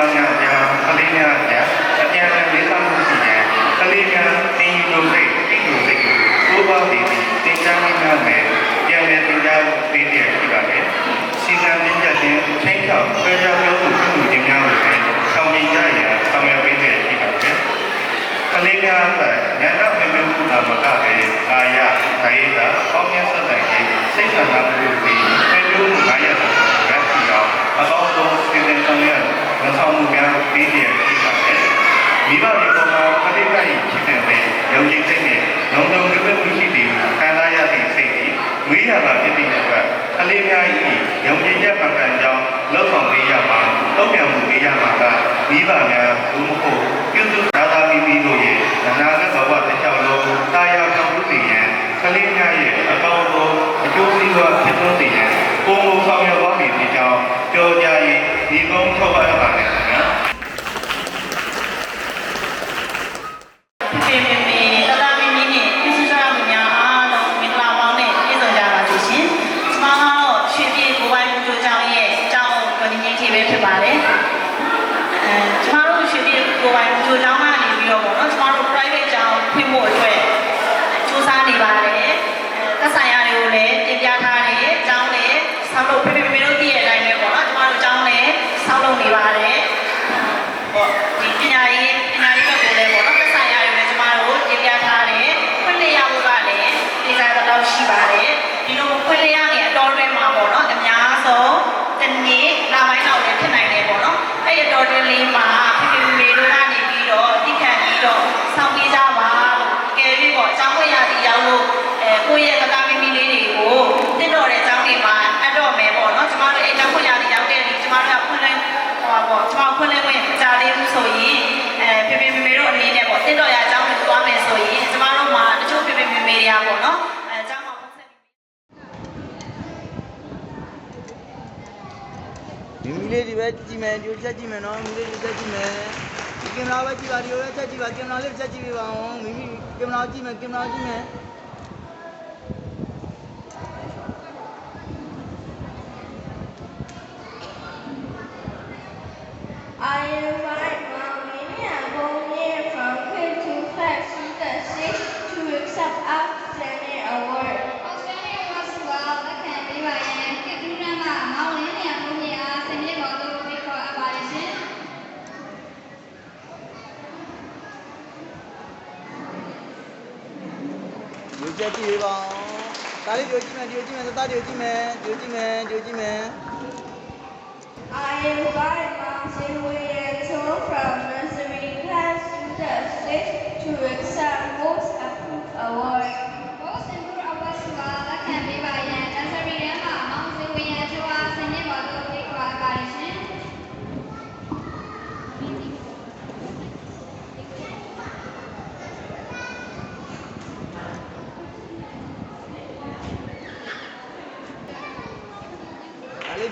သားများများကလေးများများအပြန်အလှန်လေးစားမှုရှိရန်ကလေးများသင်ယူလို့စိတ်သင်ယူစိတ်ကိုတိုးပွားနေပြီးသင်ကြားနိုင်ရမယ်ပြန်လည်သင်ကြားပေးရရှိပါမယ်စီစံပြည့်ခြင်းထိတ်ထောက်ဆွဲကြောင်းလို့ပြုလုပ်ခြင်းများကိုဆောင်ရည်ကြရဆောင်ရွက်ပေးရရှိပါမယ်ကလေးများကညာတော့ ည့်မယ်ဒီလိုချက်ကြည့်မယ်နော်မူလေးဒီချက်ကြည့်မယ်ဒီကင်မရာပဲကြည့်ပါဒီလိုပဲချက်ကြည့်ပါကင်မရာလေးချက်ကြည့်ပြပါအောင်မိမိကင်မရာကြည့်မယ်ကင်မရာကြည့်မယ် ဒီချက်ကြည့်ပေးပါဦးဒါလေးဒီကိုကြည့်မယ်ဒီကိုကြည့်မယ်သတ္တဒီကိုကြည့်မယ်ဒီကိုကြည့်မယ်ဒီကိုကြည့်မယ် I am Brian Martin Williamson from nursery class to the state to accept most approved award.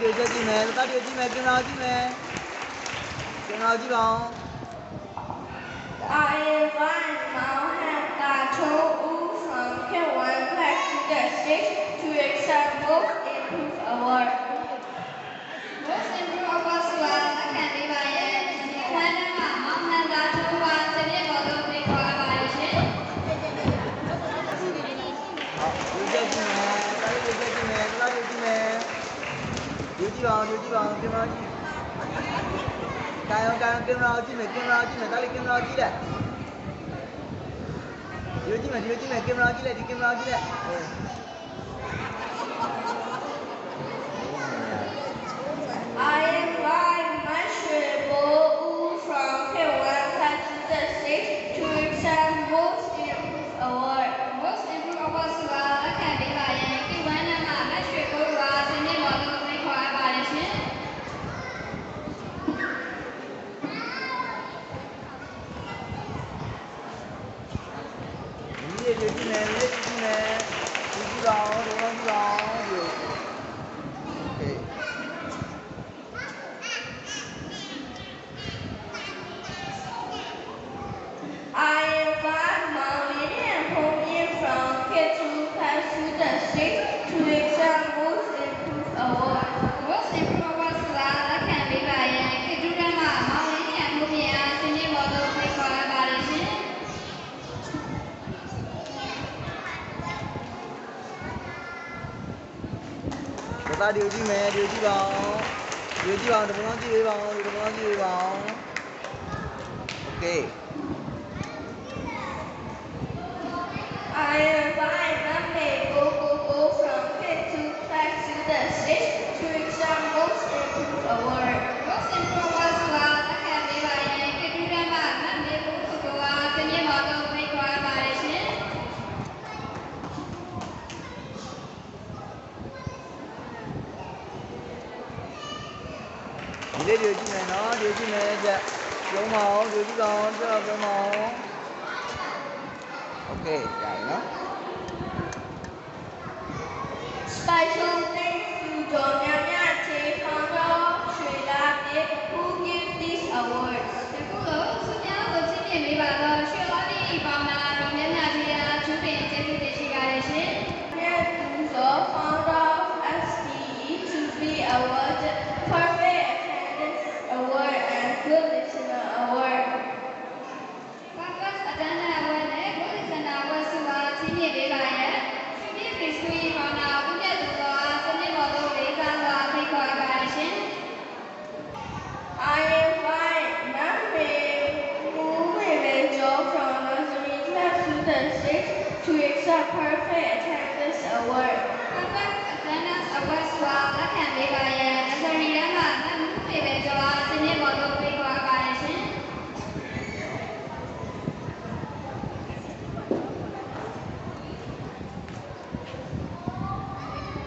တွေကြည့်မယ်တက်တွေကြည့်မယ်ကင်မရာကြည့်မယ်ကင်မရာကြည့်ပါဦးအာရေဝမ်မောင်ဟန်ကာချိုဦး from K1 class to the 6 to excel most improve award most improve award ဆိုတာအခမ်းအနားပါရဲ့ဒီအခမ်းအနားမှာမောင်ဟန်ကာချိုပါစနစ်ပေါ်တော့ပြေခေါ်ပါရရှင်ဟုတ်ကဲ့ကြည့်မယ်တက်တွေကြည့်မယ် 留地王，留地王，跟不上去。加油加油，跟不上进没？跟不上进没？哪里跟不上进嘞？刘继没？刘继没？跟不上进嘞？你跟不上进嘞？哎。the state to the exam most improved award. Most improved was Lala Kandi Bayan, Kedurama, Mali Kambumia, Sini Modo Sekwala Barishin. Kita diuji meh, diuji bang. Diuji bang, depan lagi bang, depan lagi bang. Oke. Okay. I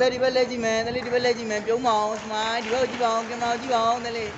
သက်ဒီဘက်လဲကြည့်မယ်သက်လေးဒီဘက်လဲကြည့်မယ်ပြုံးမအောင်စမိုင်းဒီဘက်ကိုကြည့်ပါအောင်ကင်မရာကိုကြည့်ပါအောင်သက်လေး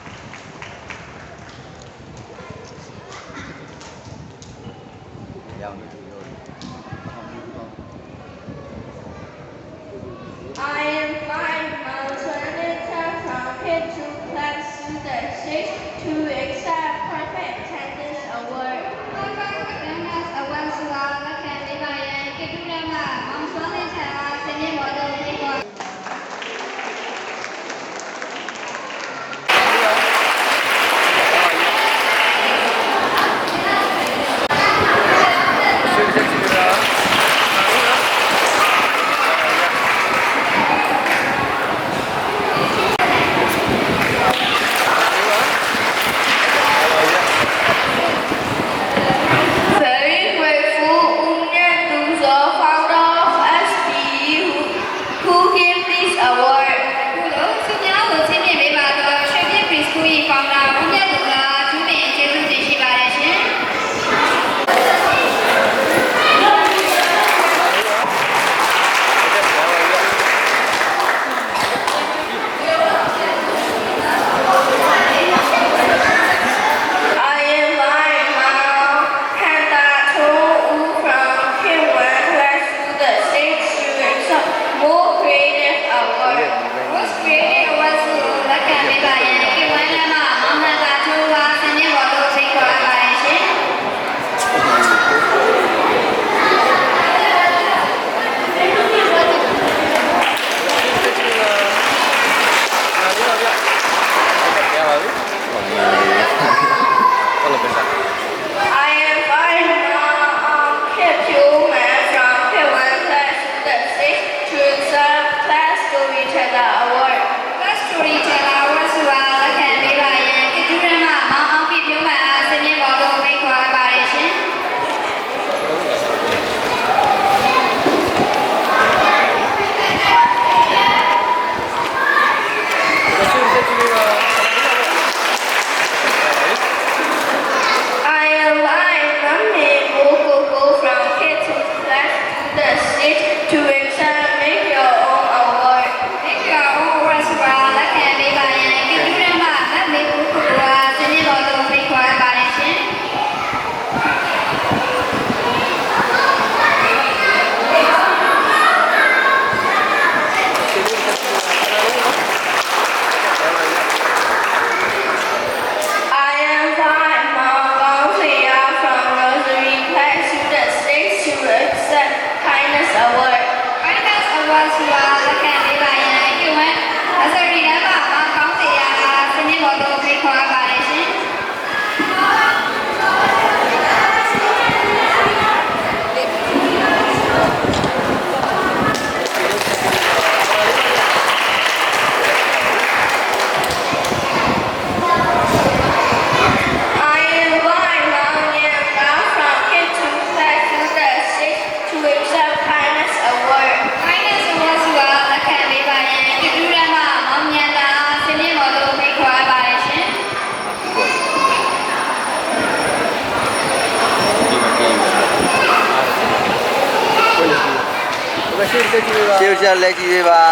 သေးပါ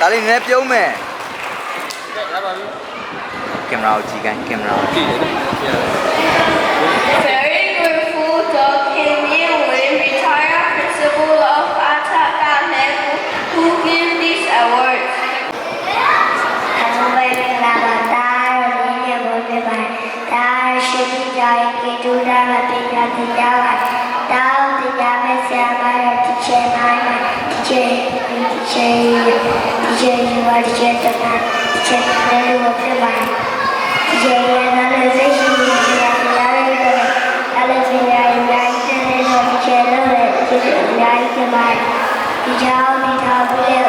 ဒါလေးနည်းနည်းပြုံးမယ်ကင်မရာကိုကြည့်ကန်ကင်မရာကိုကြည့်ရတယ် क्षेत्र लोकप्रिय बने जयनाल से शुरू लाइट के बाद जाओ मिठाओ बोले